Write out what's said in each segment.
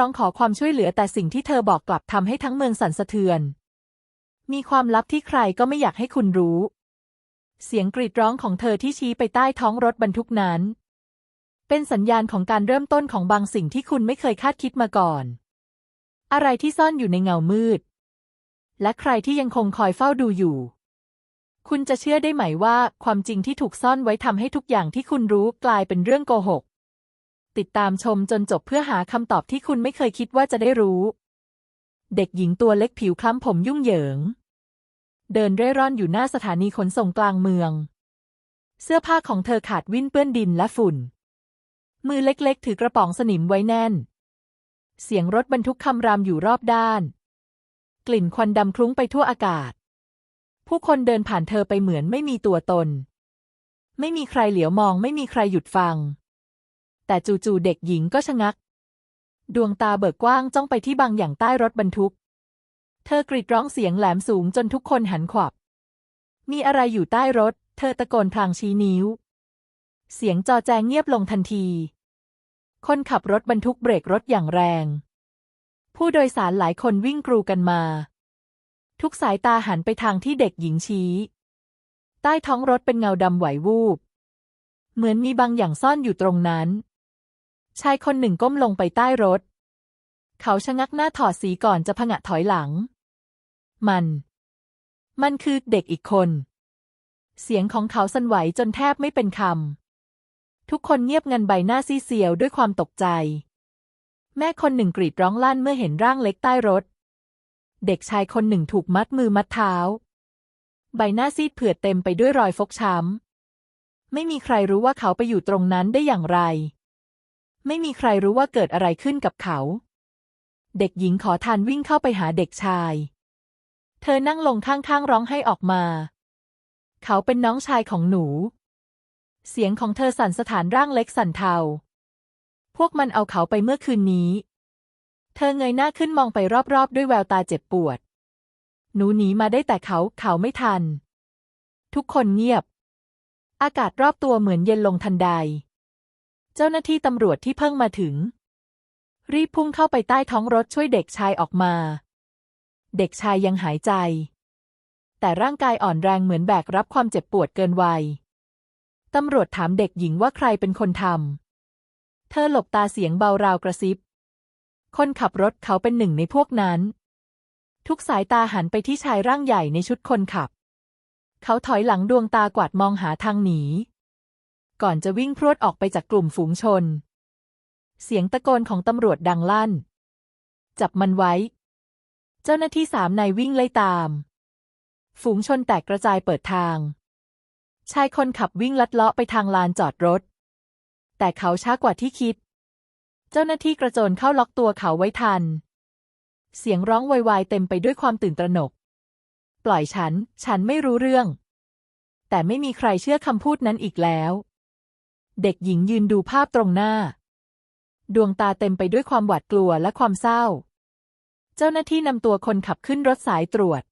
ร้องขอความช่วยเหลือแต่สิ่งที่เธอบอกกลับทำให้ทั้งเมืองสั่นสะเทือน มีความลับที่ใครก็ไม่อยากให้คุณรู้ เสียงกรีดร้องของเธอที่ชี้ไปใต้ท้องรถบรรทุกนั้น เป็นสัญญาณของการเริ่มต้นของบางสิ่งที่คุณไม่เคยคาดคิดมาก่อน อะไรที่ซ่อนอยู่ในเงามืด และใครที่ยังคงคอยเฝ้าดูอยู่ คุณจะเชื่อได้ไหมว่าความจริงที่ถูกซ่อนไว้ทำให้ทุกอย่างที่คุณรู้กลายเป็นเรื่องโกหก ติดตามชมจนจบเพื่อหาคำตอบที่คุณไม่เคยคิดว่าจะได้รู้ เด็กหญิงตัวเล็กผิวคล้ำผมยุ่งเหยิง เดินเร่ร่อนอยู่หน้าสถานีขนส่งกลางเมือง เสื้อผ้าของเธอขาดวิ่นเปื้อนดินและฝุ่น มือเล็กๆ ถือกระป๋องสนิมไว้แน่น เสียงรถบรรทุกคำรามอยู่รอบด้าน กลิ่นควันดำคลุ้งไปทั่วอากาศ ผู้คนเดินผ่านเธอไปเหมือนไม่มีตัวตน ไม่มีใครเหลียวมองไม่มีใครหยุดฟัง แต่จู่ๆเด็กหญิงก็ชะงัก ดวงตาเบิกกว้างจ้องไปที่บางอย่างใต้รถบรรทุก เธอกรีดร้องเสียงแหลมสูงจนทุกคนหันขวับ มีอะไรอยู่ใต้รถ เธอตะโกนพลางชี้นิ้ว เสียงจอแจงเงียบลงทันที คนขับรถบรรทุกเบรกรถอย่างแรง ผู้โดยสารหลายคนวิ่งกรูกันมา ทุกสายตาหันไปทางที่เด็กหญิงชี้ ใต้ท้องรถเป็นเงาดำไหววูบเหมือนมีบางอย่างซ่อนอยู่ตรงนั้น ชายคนหนึ่งก้มลงไปใต้รถ เขาชะงักหน้าถอดสีก่อนจะผงะถอยหลัง มัน มันคือเด็กอีกคน เสียงของเขาสั่นไหวจนแทบไม่เป็นคำ ทุกคนเงียบงันใบหน้าซีเซียวด้วยความตกใจ แม่คนหนึ่งกรีดร้องลั่นเมื่อเห็นร่างเล็กใต้รถ เด็กชายคนหนึ่งถูกมัดมือมัดเท้า ใบหน้าซีดเผือดเต็มไปด้วยรอยฟกช้ำไม่มีใครรู้ว่าเขาไปอยู่ตรงนั้นได้อย่างไร ไม่มีใครรู้ว่าเกิดอะไรขึ้นกับเขา เด็กหญิงขอทานวิ่งเข้าไปหาเด็กชาย เธอนั่งลงข้างๆร้องให้ออกมา เขาเป็นน้องชายของหนู เสียงของเธอสั่นสถานร่างเล็กสั่นเทา พวกมันเอาเขาไปเมื่อคืนนี้ เธอเงยหน้าขึ้นมองไปรอบๆ ด้วยแววตาเจ็บปวด หนูหนีมาได้แต่เขาเขาไม่ทัน ทุกคนเงียบ อากาศรอบตัวเหมือนเย็นลงทันใด เจ้าหน้าที่ตำรวจที่เพิ่งมาถึง รีบพุ่งเข้าไปใต้ท้องรถช่วยเด็กชายออกมา เด็กชายยังหายใจ แต่ร่างกายอ่อนแรงเหมือนแบกรับความเจ็บปวดเกินวัยตำรวจถามเด็กหญิงว่าใครเป็นคนทำ เธอหลบตาเสียงเบาราวกระซิบ คนขับรถเขาเป็นหนึ่งในพวกนั้น ทุกสายตาหันไปที่ชายร่างใหญ่ในชุดคนขับ เขาถอยหลังดวงตากวาดมองหาทางหนี ก่อนจะวิ่งพรวดออกไปจากกลุ่มฝูงชน เสียงตะโกนของตำรวจดังลั่น จับมันไว้ เจ้าหน้าที่สามนายวิ่งไล่ตาม ฝูงชนแตกกระจายเปิดทาง ชายคนขับวิ่งลัดเลาะไปทางลานจอดรถ แต่เขาช้ากว่าที่คิด เจ้าหน้าที่กระโจนเข้าล็อกตัวเขาไว้ทัน เสียงร้องไวๆเต็มไปด้วยความตื่นตระหนก ปล่อยฉัน ฉันไม่รู้เรื่องแต่ไม่มีใครเชื่อคำพูดนั้นอีกแล้ว เด็กหญิงยืนดูภาพตรงหน้า ดวงตาเต็มไปด้วยความหวาดกลัวและความเศร้า เจ้าหน้าที่นำตัวคนขับขึ้นรถสายตรวจ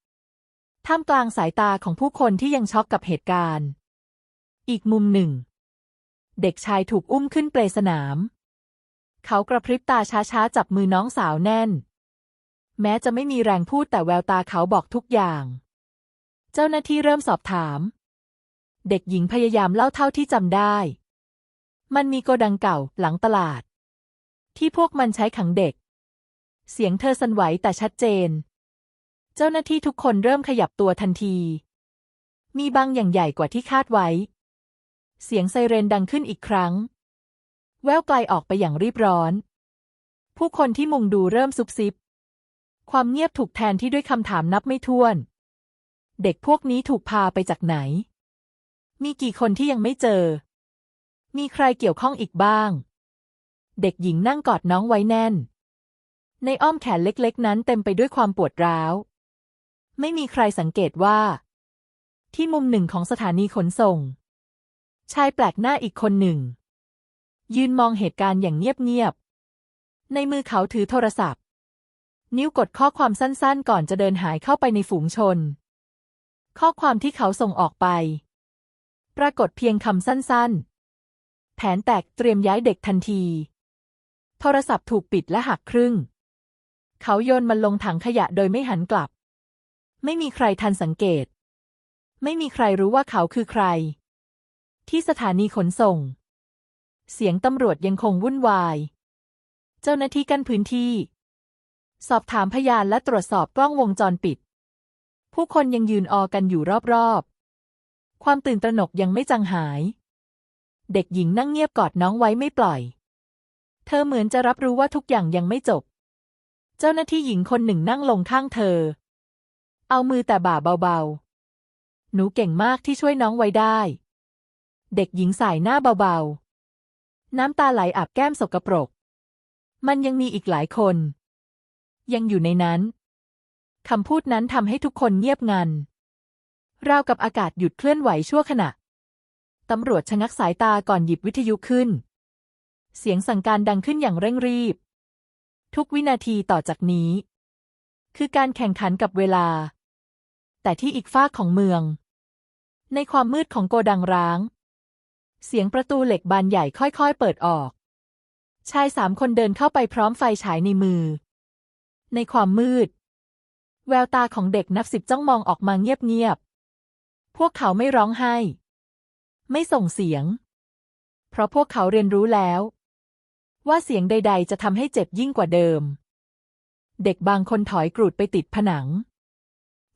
ท่ามกลางสายตาของผู้คนที่ยังช็อกกับเหตุการณ์ อีกมุมหนึ่ง เด็กชายถูกอุ้มขึ้นเปลสนาม เขากระพริบตาช้าๆ จับมือน้องสาวแน่น แม้จะไม่มีแรงพูดแต่แววตาเขาบอกทุกอย่าง เจ้าหน้าที่เริ่มสอบถาม เด็กหญิงพยายามเล่าเท่าที่จำได้ มันมีโกดังเก่าหลังตลาด ที่พวกมันใช้ขังเด็ก เสียงเธอสั่นไหวแต่ชัดเจน เจ้าหน้าที่ทุกคนเริ่มขยับตัวทันที มีบางอย่างใหญ่กว่าที่คาดไว้ เสียงไซเรนดังขึ้นอีกครั้ง แววไกลออกไปอย่างรีบร้อน ผู้คนที่มุงดูเริ่มซุบซิบ ความเงียบถูกแทนที่ด้วยคำถามนับไม่ถ้วน เด็กพวกนี้ถูกพาไปจากไหน มีกี่คนที่ยังไม่เจอ มีใครเกี่ยวข้องอีกบ้าง เด็กหญิงนั่งกอดน้องไว้แน่น ในอ้อมแขนเล็กๆ นั้นเต็มไปด้วยความปวดร้าว ไม่มีใครสังเกตว่า ที่มุมหนึ่งของสถานีขนส่ง ชายแปลกหน้าอีกคนหนึ่ง ยืนมองเหตุการณ์อย่างเงียบๆ ในมือเขาถือโทรศัพท์ นิ้วกดข้อความสั้นๆ ก่อนจะเดินหายเข้าไปในฝูงชน ข้อความที่เขาส่งออกไป ปรากฏเพียงคำสั้นๆ ผนแตกเตรียมย้ายเด็กทันทีโโทรศัพท์ถูกปิดและหักครึ่ง เขาโยนมันลงถังขยะโดยไม่หันกลับ ไม่มีใครทันสังเกต ไม่มีใครรู้ว่าเขาคือใคร ที่สถานีขนส่ง เสียงตำรวจยังคงวุ่นวาย เจ้าหน้าที่กั้นพื้นที่ สอบถามพยานและตรวจสอบกล้องวงจรปิด ผู้คนยังยืนออกันอยู่รอบๆ ความตื่นตระหนกยังไม่จางหาย เด็กหญิงนั่งเงียบกอดน้องไว้ไม่ปล่อย เธอเหมือนจะรับรู้ว่าทุกอย่างยังไม่จบ เจ้าหน้าที่หญิงคนหนึ่งนั่งลงข้างเธอ เอามือแต่บ่าเบาๆ หนูเก่งมากที่ช่วยน้องไว้ได้ เด็กหญิงสายหน้าเบาๆ น้ำตาไหลอาบแก้มสกปรก มันยังมีอีกหลายคน ยังอยู่ในนั้น คำพูดนั้นทำให้ทุกคนเงียบงันราวกับอากาศหยุดเคลื่อนไหวชั่วขณะ ตำรวจชะงักสายตาก่อนหยิบวิทยุขึ้น เสียงสั่งการดังขึ้นอย่างเร่งรีบ ทุกวินาทีต่อจากนี้ คือการแข่งขันกับเวลา แต่ที่อีกฝาของเมือง ในความมืดของโกดังร้าง เสียงประตูเหล็กบานใหญ่ค่อยๆเปิดออก ชายสามคนเดินเข้าไปพร้อมไฟฉายในมือ ในความมืด แววตาของเด็กนับสิบจ้องมองออกมาเงียบๆพวกเขาไม่ร้องไห้ ไม่ส่งเสียง เพราะพวกเขาเรียนรู้แล้ว ว่าเสียงใด ๆ จะทำให้เจ็บยิ่งกว่าเดิม เด็กบางคนถอยกรูดไปติดผนัง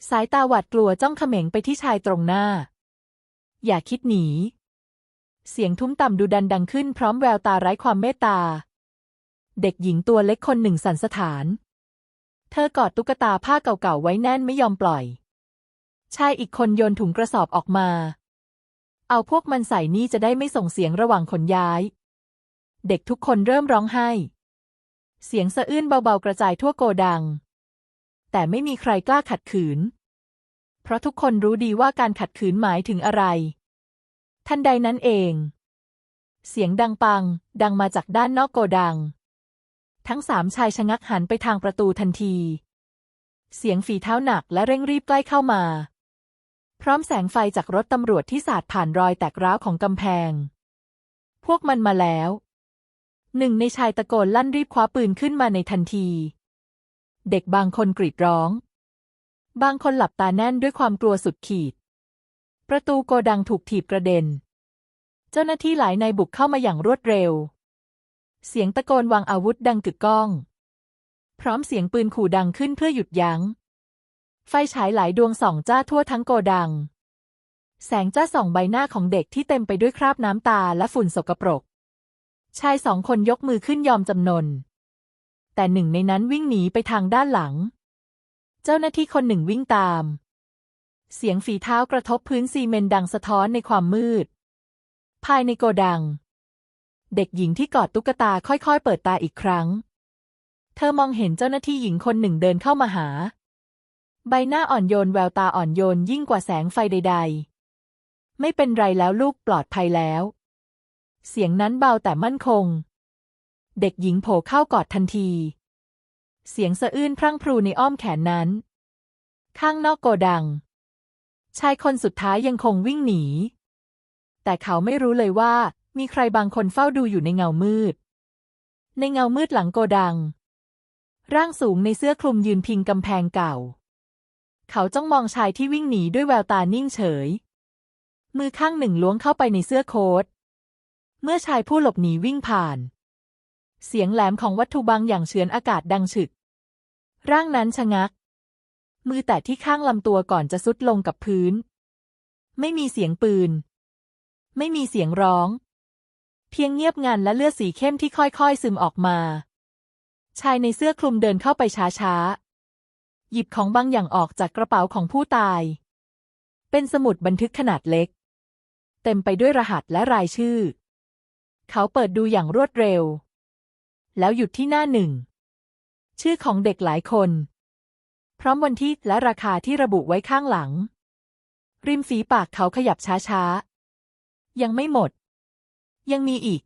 สายตาหวาดกลัวจ้องเขม็งไปที่ชายตรงหน้า อย่าคิดหนี เสียงทุ้มต่ำดูดันดังขึ้นพร้อมแววตาไร้ความเมตตา เด็กหญิงตัวเล็กคนหนึ่งสันสะท้าน เธอกอดตุ๊กตาผ้าเก่าๆไว้แน่นไม่ยอมปล่อยชายอีกคนโยนถุงกระสอบออกมา เอาพวกมันใส่นี่จะได้ไม่ส่งเสียงระหว่างขนย้าย เด็กทุกคนเริ่มร้องไห้ เสียงสะอื้นเบาๆกระจายทั่วโกดัง แต่ไม่มีใครกล้าขัดขืน เพราะทุกคนรู้ดีว่าการขัดขืนหมายถึงอะไร ทันใดนั้นเอง เสียงดังปัง ดังมาจากด้านนอกโกดัง ทั้งสามชายชะงักหันไปทางประตูทันที เสียงฝีเท้าหนักและเร่งรีบใกล้เข้ามา ร้อมแสงไฟจากรถตำรวจที่สาดผ่านรอยแตกร้าวของกำแพง พวกมันมาแล้ว หนึ่งในชายตะโกนลั่นรีบคว้าปืนขึ้นมาในทันที เด็กบางคนกรีดร้อง บางคนหลับตาแน่นด้วยความกลัวสุดขีด ประตูโกดังถูกถีบกระเด็น เจ้าหน้าที่หลายนายบุกเข้ามาอย่างรวดเร็ว เสียงตะโกนวางอาวุธดังกึกก้อง พร้อมเสียงปืนขู่ดังขึ้นเพื่อหยุดยัง้ง ไฟฉายหลายดวงส่องจ้าทั่วทั้งโกดัง แสงจ้าส่องใบหน้าของเด็กที่เต็มไปด้วยคราบน้ำตาและฝุ่นสกปรก ชายสองคนยกมือขึ้นยอมจำนน แต่หนึ่งในนั้นวิ่งหนีไปทางด้านหลัง เจ้าหน้าที่คนหนึ่งวิ่งตาม เสียงฝีเท้ากระทบพื้นซีเมนต์ดังสะท้อนในความมืด ภายในโกดัง เด็กหญิงที่กอดตุ๊กตาค่อยๆ เปิดตาอีกครั้ง เธอมองเห็นเจ้าหน้าที่หญิงคนหนึ่งเดินเข้ามาหา ใบหน้าอ่อนโยนแววตาอ่อนโยนยิ่งกว่าแสงไฟใด ๆ ไม่เป็นไรแล้วลูกปลอดภัยแล้ว เสียงนั้นเบาแต่มั่นคง เด็กหญิงโผล่เข้ากอดทันที เสียงสะอื้นพรั่งพรูในอ้อมแขนนั้น ข้างนอกโกดัง ชายคนสุดท้ายยังคงวิ่งหนี แต่เขาไม่รู้เลยว่า มีใครบางคนเฝ้าดูอยู่ในเงามืด ในเงามืดหลังโกดัง ร่างสูงในเสื้อคลุมยืนพิงกำแพงเก่า เขาจ้องมองชายที่วิ่งหนีด้วยแววตานิ่งเฉย มือข้างหนึ่งล้วงเข้าไปในเสื้อโค้ท เมื่อชายผู้หลบหนีวิ่งผ่าน เสียงแหลมของวัตถุบางอย่างเฉือนอากาศดังฉึก ร่างนั้นชะงัก มือแตะที่ข้างลำตัวก่อนจะซุดลงกับพื้น ไม่มีเสียงปืน ไม่มีเสียงร้อง เพียงเงียบงันและเลือดสีเข้มที่ค่อยๆซึมออกมา ชายในเสื้อคลุมเดินเข้าไปช้าๆ หยิบของบางอย่างออกจากกระเป๋าของผู้ตาย เป็นสมุดบันทึกขนาดเล็ก เต็มไปด้วยรหัสและรายชื่อ เขาเปิดดูอย่างรวดเร็ว แล้วหยุดที่หน้าหนึ่ง ชื่อของเด็กหลายคน พร้อมวันที่และราคาที่ระบุไว้ข้างหลัง ริมฝีปากเขาขยับช้าๆ ยังไม่หมด ยังมีอีก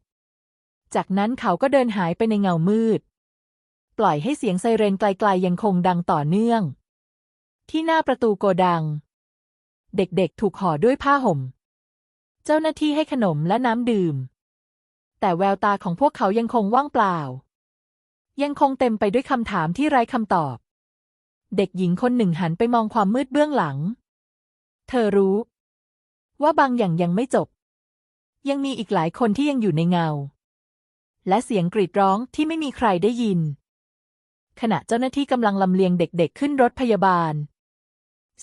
จากนั้นเขาก็เดินหายไปในเงามืด ปล่อยให้เสียงไซเรนไกลๆยังคงดังต่อเนื่อง ที่หน้าประตูโกดัง เด็กๆถูกห่อด้วยผ้าห่ม เจ้าหน้าที่ให้ขนมและน้ำดื่ม แต่แววตาของพวกเขายังคงว่างเปล่า ยังคงเต็มไปด้วยคำถามที่ไร้คำตอบ เด็กหญิงคนหนึ่งหันไปมองความมืดเบื้องหลัง เธอรู้ ว่าบางอย่างยังไม่จบ ยังมีอีกหลายคนที่ยังอยู่ในเงาและเสียงกรีดร้องที่ไม่มีใครได้ยิน ขณะเจ้าหน้าที่กำลังลำเลียงเด็กๆ ขึ้นรถพยาบาล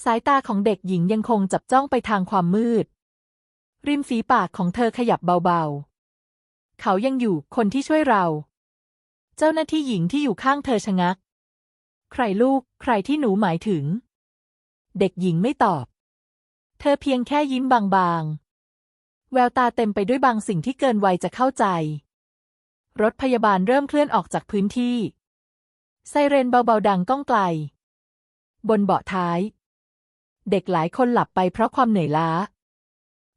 สายตาของเด็กหญิงยังคงจับจ้องไปทางความมืด ริมฝีปากของเธอขยับเบาๆ เขายังอยู่คนที่ช่วยเรา เจ้าหน้าที่หญิงที่อยู่ข้างเธอชะงัก ใครลูก ใครที่หนูหมายถึง เด็กหญิงไม่ตอบ เธอเพียงแค่ยิ้มบางๆ แววตาเต็มไปด้วยบางสิ่งที่เกินวัยจะเข้าใจ รถพยาบาลเริ่มเคลื่อนออกจากพื้นที่ ไซเรนเบาๆดังก้องไกล บนเบาะท้าย เด็กหลายคนหลับไปเพราะความเหนื่อยล้า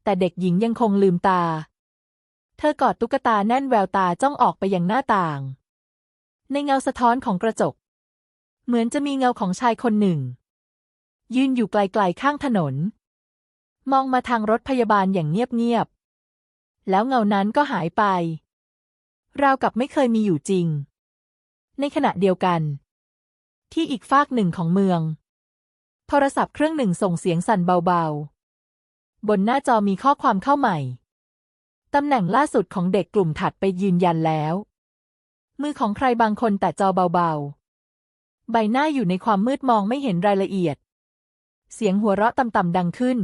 แต่เด็กหญิงยังคงลืมตา เธอกอดตุ๊กตาแน่นแววตาจ้องออกไปยังหน้าต่าง ในเงาสะท้อนของกระจก เหมือนจะมีเงาของชายคนหนึ่ง ยืนอยู่ไกลๆข้างถนน มองมาทางรถพยาบาลอย่างเงียบๆแล้วเงานั้นก็หายไป ราวกับไม่เคยมีอยู่จริง ในขณะเดียวกัน ที่อีกฟากหนึ่งของเมือง โทรศัพท์เครื่องหนึ่งส่งเสียงสั่นเบาๆ บนหน้าจอมีข้อความเข้าใหม่ ตำแหน่งล่าสุดของเด็กกลุ่มถัดไปยืนยันแล้ว มือของใครบางคนแต่จอเบาๆ ใบหน้าอยู่ในความมืดมองไม่เห็นรายละเอียด เสียงหัวเราะต่ำๆดังขึ้น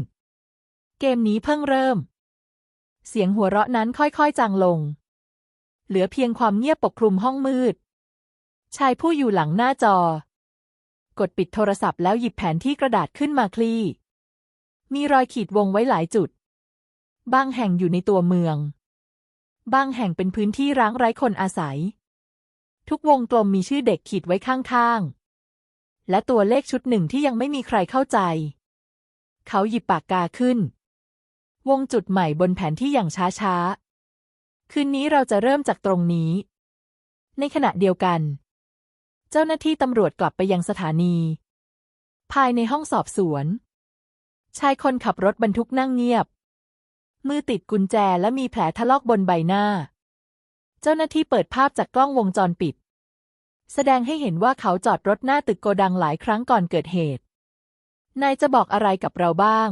เกมนี้เพิ่งเริ่ม เสียงหัวเราะนั้นค่อยๆจางลง เหลือเพียงความเงียบปกคลุมห้องมืด ชายผู้อยู่หลังหน้าจอ กดปิดโทรศัพท์แล้วหยิบแผนที่กระดาษขึ้นมาคลี่ มีรอยขีดวงไว้หลายจุด บางแห่งอยู่ในตัวเมือง บางแห่งเป็นพื้นที่ร้างไร้คนอาศัย ทุกวงกลมมีชื่อเด็กขีดไว้ข้างๆ และตัวเลขชุดหนึ่งที่ยังไม่มีใครเข้าใจ เขาหยิบปากกาขึ้น วงจุดใหม่บนแผนที่อย่างช้าๆ คืนนี้เราจะเริ่มจากตรงนี้ในขณะเดียวกัน จ้าหน้าที่ตำรวจกลับไปยังสถานี ภายในห้องสอบสวน ชายคนขับรถบรรทุกนั่งเงียบ มือติดกุญแจและมีแผลถลอกบนใบหน้า เจ้าหน้าที่เปิดภาพจากกล้องวงจรปิด แสดงให้เห็นว่าเขาจอดรถหน้าตึกโกดังหลายครั้งก่อนเกิดเหตุ นายจะบอกอะไรกับเราบ้าง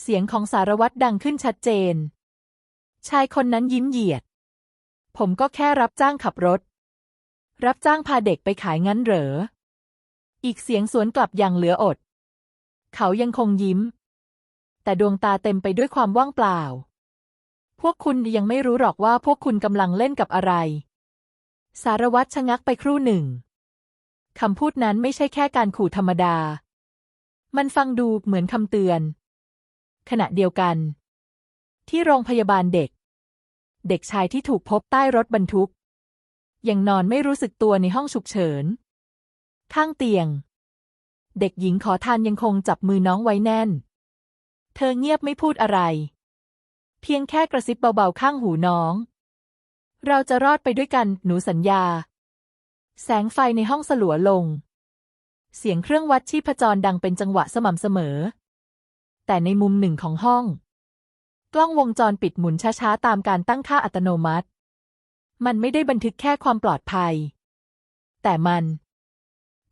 เสียงของสารวัตรดังขึ้นชัดเจน ชายคนนั้นยิ้มเหยียด ผมก็แค่รับจ้างขับรถ รับจ้างพาเด็กไปขายงั้นเหรอ อีกเสียงสวนกลับอย่างเหลืออด เขายังคงยิ้ม แต่ดวงตาเต็มไปด้วยความว่างเปล่า พวกคุณยังไม่รู้หรอกว่าพวกคุณกำลังเล่นกับอะไร สารวัตรชะงักไปครู่หนึ่ง คำพูดนั้นไม่ใช่แค่การขู่ธรรมดา มันฟังดูเหมือนคำเตือน ขณะเดียวกัน ที่โรงพยาบาลเด็ก เด็กชายที่ถูกพบใต้รถบรรทุก ยังนอนไม่รู้สึกตัวในห้องฉุกเฉิน ข้างเตียง เด็กหญิงขอทานยังคงจับมือน้องไว้แน่น เธอเงียบไม่พูดอะไร เพียงแค่กระซิบเบาๆข้างหูน้อง เราจะรอดไปด้วยกันหนูสัญญา แสงไฟในห้องสลัวลง เสียงเครื่องวัดชีพจรดังเป็นจังหวะสม่ำเสมอ แต่ในมุมหนึ่งของห้อง กล้องวงจรปิดหมุนช้าๆตามการตั้งค่าอัตโนมัติ มันไม่ได้บันทึกแค่ความปลอดภัย แต่มัน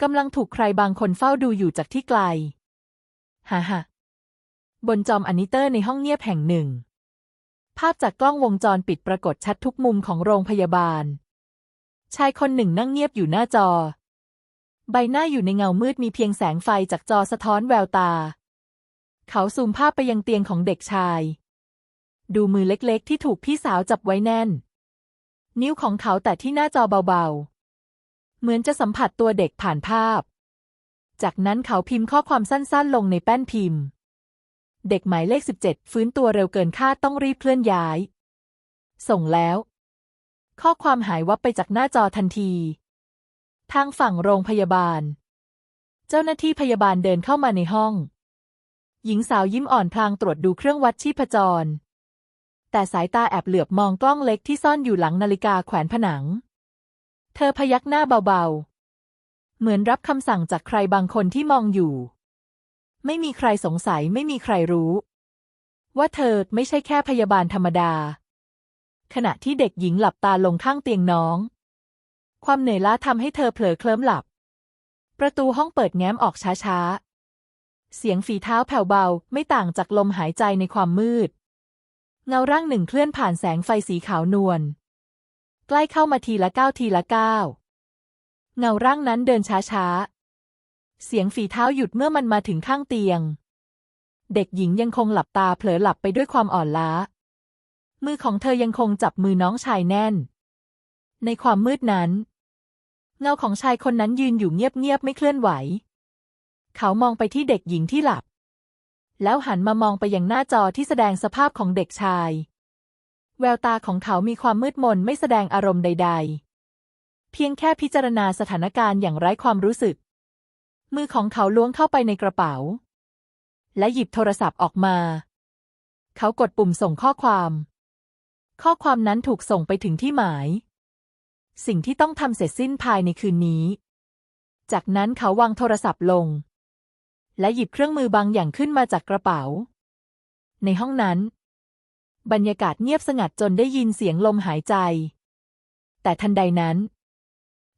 กำลังถูกใครบางคนเฝ้าดูอยู่จากที่ไกลฮ่าฮ่าบนจอมอนิเตอร์ในห้องเงียบแห่งหนึ่ง ภาพจากกล้องวงจรปิดปรากฏชัดทุกมุมของโรงพยาบาล ชายคนหนึ่งนั่งเงียบอยู่หน้าจอ ใบหน้าอยู่ในเงามืดมีเพียงแสงไฟจากจอสะท้อนแววตา เขาซูมภาพไปยังเตียงของเด็กชาย ดูมือเล็กๆ ที่ถูกพี่สาวจับไว้แน่น นิ้วของเขาแต่ที่หน้าจอเบาๆ เหมือนจะสัมผัสตัวเด็กผ่านภาพ จากนั้นเขาพิมพ์ข้อความสั้นๆ ลงในแป้นพิมพ์ เด็กหมายเลข 17 ฟื้นตัวเร็วเกินคาดต้องรีบเคลื่อนย้าย ส่งแล้ว ข้อความหายวับไปจากหน้าจอทันที ทางฝั่งโรงพยาบาล เจ้าหน้าที่พยาบาลเดินเข้ามาในห้อง หญิงสาวยิ้มอ่อนพลางตรวจดูเครื่องวัดชีพจร แต่สายตาแอบเหลือบมองกล้องเล็กที่ซ่อนอยู่หลังนาฬิกาแขวนผนัง เธอพยักหน้าเบาๆ เหมือนรับคำสั่งจากใครบางคนที่มองอยู่ ไม่มีใครสงสัยไม่มีใครรู้ ว่าเธอไม่ใช่แค่พยาบาลธรรมดา ขณะที่เด็กหญิงหลับตาลงข้างเตียงน้อง ความเหนื่อยล้าทำให้เธอเผลอเคลิ้มหลับ ประตูห้องเปิดแง้มออกช้าๆเสียงฝีเท้าแผ่วเบาไม่ต่างจากลมหายใจในความมืด เงาร่างหนึ่งเคลื่อนผ่านแสงไฟสีขาวนวล ใกล้เข้ามาทีละก้าวทีละก้าวเงาร่างนั้นเดินช้าๆ เสียงฝีเท้าหยุดเมื่อมันมาถึงข้างเตียง เด็กหญิงยังคงหลับตาเผลอหลับไปด้วยความอ่อนล้า มือของเธอยังคงจับมือน้องชายแน่น ในความมืดนั้น เงาของชายคนนั้นยืนอยู่เงียบๆไม่เคลื่อนไหว เขามองไปที่เด็กหญิงที่หลับ แล้วหันมามองไปยังหน้าจอที่แสดงสภาพของเด็กชาย แววตาของเขามีความมืดมนไม่แสดงอารมณ์ใด ๆ เพียงแค่พิจารณาสถานการณ์อย่างไร้ความรู้สึก มือของเขาล้วงเข้าไปในกระเป๋า และหยิบโทรศัพท์ออกมา เขากดปุ่มส่งข้อความ ข้อความนั้นถูกส่งไปถึงที่หมาย สิ่งที่ต้องทำเสร็จสิ้นภายในคืนนี้ จากนั้นเขาวางโทรศัพท์ลง และหยิบเครื่องมือบางอย่างขึ้นมาจากกระเป๋า ในห้องนั้น บรรยากาศเงียบสงัดจนได้ยินเสียงลมหายใจ แต่ทันใดนั้น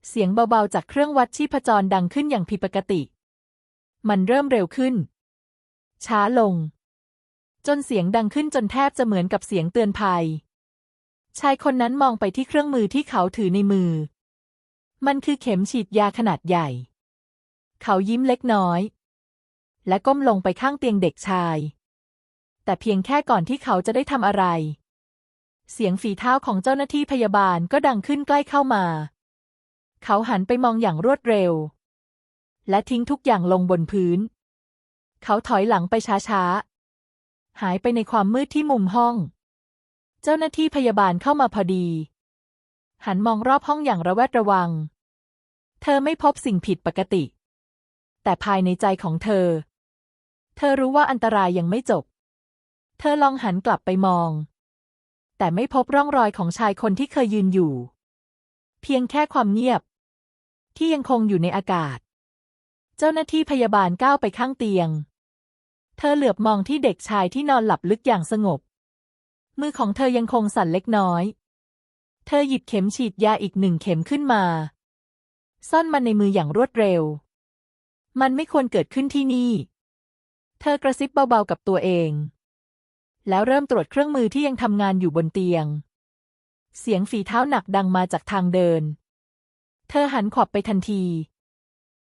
เสียงเบาๆจากเครื่องวัดชีพจรดังขึ้นอย่างผิดปกติ มันเริ่มเร็วขึ้น ช้าลง จนเสียงดังขึ้นจนแทบจะเหมือนกับเสียงเตือนภัย ชายคนนั้นมองไปที่เครื่องมือที่เขาถือในมือ มันคือเข็มฉีดยาขนาดใหญ่ เขายิ้มเล็กน้อย และก้มลงไปข้างเตียงเด็กชาย แต่เพียงแค่ก่อนที่เขาจะได้ทำอะไร เสียงฝีเท้าของเจ้าหน้าที่พยาบาลก็ดังขึ้นใกล้เข้ามา เขาหันไปมองอย่างรวดเร็ว และทิ้งทุกอย่างลงบนพื้น เขาถอยหลังไปช้าๆ หายไปในความมืดที่มุมห้อง เจ้าหน้าที่พยาบาลเข้ามาพอดี หันมองรอบห้องอย่างระแวดระวัง เธอไม่พบสิ่งผิดปกติแต่ภายในใจของเธอ เธอรู้ว่าอันตรายยังไม่จบ เธอลองหันกลับไปมอง แต่ไม่พบร่องรอยของชายคนที่เคยยืนอยู่ เพียงแค่ความเงียบ ที่ยังคงอยู่ในอากาศ เจ้าหน้าที่พยาบาลก้าวไปข้างเตียง เธอเหลือบมองที่เด็กชายที่นอนหลับลึกอย่างสงบ มือของเธอยังคงสั่นเล็กน้อย เธอหยิบเข็มฉีดยาอีกหนึ่งเข็มขึ้นมา ซ่อนมันในมืออย่างรวดเร็ว มันไม่ควรเกิดขึ้นที่นี่ เธอกระซิบเบาๆกับตัวเอง แล้วเริ่มตรวจเครื่องมือที่ยังทำงานอยู่บนเตียง เสียงฝีเท้าหนักดังมาจากทางเดิน เธอหันขวับไปทันที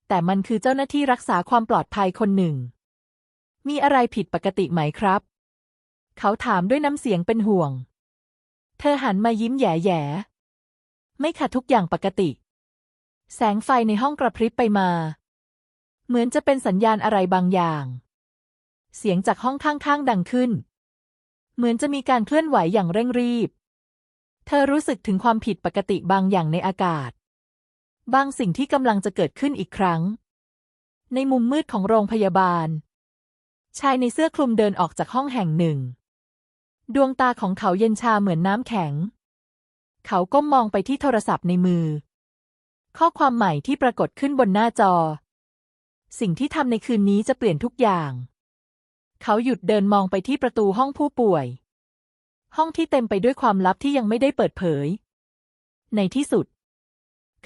แต่มันคือเจ้าหน้าที่รักษาความปลอดภัยคนหนึ่ง มีอะไรผิดปกติไหมครับ เขาถามด้วยน้ำเสียงเป็นห่วง เธอหันมายิ้มแย่ๆไม่ค่ะทุกอย่างปกติ แสงไฟในห้องกระพริบไปมา เหมือนจะเป็นสัญญาณอะไรบางอย่าง เสียงจากห้องข้างๆดังขึ้น เหมือนจะมีการเคลื่อนไหวอย่างเร่งรีบ เธอรู้สึกถึงความผิดปกติบางอย่างในอากาศ บางสิ่งที่กำลังจะเกิดขึ้นอีกครั้ง ในมุมมืดของโรงพยาบาล ชายในเสื้อคลุมเดินออกจากห้องแห่งหนึ่ง ดวงตาของเขาเย็นชาเหมือนน้ำแข็ง เขาก้มมองไปที่โทรศัพท์ในมือ ข้อความใหม่ที่ปรากฏขึ้นบนหน้าจอ สิ่งที่ทำในคืนนี้จะเปลี่ยนทุกอย่าง เขาหยุดเดินมองไปที่ประตูห้องผู้ป่วย ห้องที่เต็มไปด้วยความลับที่ยังไม่ได้เปิดเผย ในที่สุด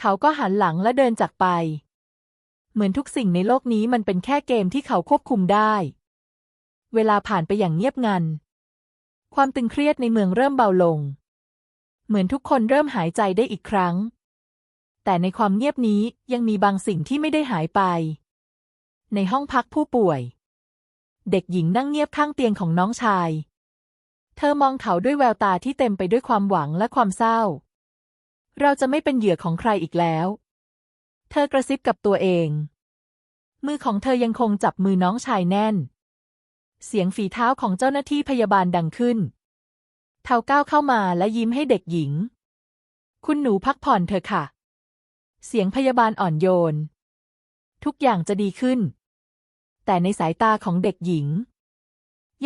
เขาก็หันหลังและเดินจากไป เหมือนทุกสิ่งในโลกนี้มันเป็นแค่เกมที่เขาควบคุมได้ เวลาผ่านไปอย่างเงียบงัน ความตึงเครียดในเมืองเริ่มเบาลง เหมือนทุกคนเริ่มหายใจได้อีกครั้ง แต่ในความเงียบนี้ยังมีบางสิ่งที่ไม่ได้หายไป ในห้องพักผู้ป่วย เด็กหญิงนั่งเงียบข้างเตียงของน้องชาย เธอมองเขาด้วยแววตาที่เต็มไปด้วยความหวังและความเศร้า เราจะไม่เป็นเหยื่อของใครอีกแล้ว เธอกระซิบกับตัวเอง มือของเธอยังคงจับมือน้องชายแน่น เสียงฝีเท้าของเจ้าหน้าที่พยาบาลดังขึ้น เทาก้าวเข้ามาและยิ้มให้เด็กหญิง คุณหนูพักผ่อนเถอะค่ะ เสียงพยาบาลอ่อนโยน ทุกอย่างจะดีขึ้น แต่ในสายตาของเด็กหญิง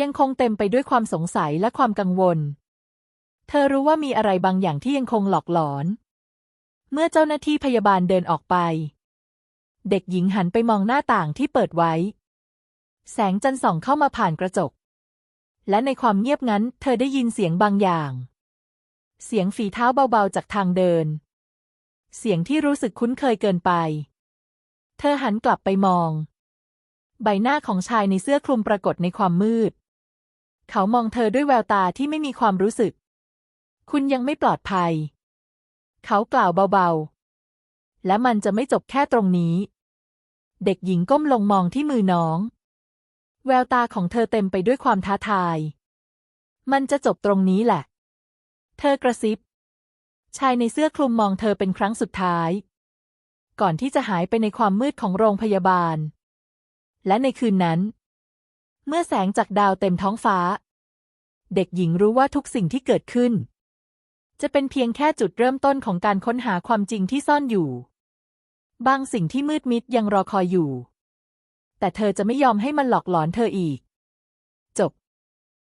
ยังคงเต็มไปด้วยความสงสัยและความกังวล เธอรู้ว่ามีอะไรบางอย่างที่ยังคงหลอกหลอน เมื่อเจ้าหน้าที่พยาบาลเดินออกไป เด็กหญิงหันไปมองหน้าต่างที่เปิดไว้ แสงจันทร์ส่องเข้ามาผ่านกระจก และในความเงียบงั้น เธอได้ยินเสียงบางอย่าง เสียงฝีเท้าเบาๆจากทางเดิน เสียงที่รู้สึกคุ้นเคยเกินไป เธอหันกลับไปมอง ใบหน้าของชายในเสื้อคลุมปรากฏในความมืด เขามองเธอด้วยแววตาที่ไม่มีความรู้สึก คุณยังไม่ปลอดภัย เขากล่าวเบาๆ และมันจะไม่จบแค่ตรงนี้ เด็กหญิงก้มลงมองที่มือน้อง แววตาของเธอเต็มไปด้วยความท้าทาย มันจะจบตรงนี้แหละ เธอกระซิบ ชายในเสื้อคลุมมองเธอเป็นครั้งสุดท้าย ก่อนที่จะหายไปในความมืดของโรงพยาบาล และในคืนนั้น เมื่อแสงจากดาวเต็มท้องฟ้า เด็กหญิงรู้ว่าทุกสิ่งที่เกิดขึ้น จะเป็นเพียงแค่จุดเริ่มต้นของการค้นหาความจริงที่ซ่อนอยู่ บางสิ่งที่มืดมิดยังรอคอยอยู่ แต่เธอจะไม่ยอมให้มันหลอกหลอนเธออีก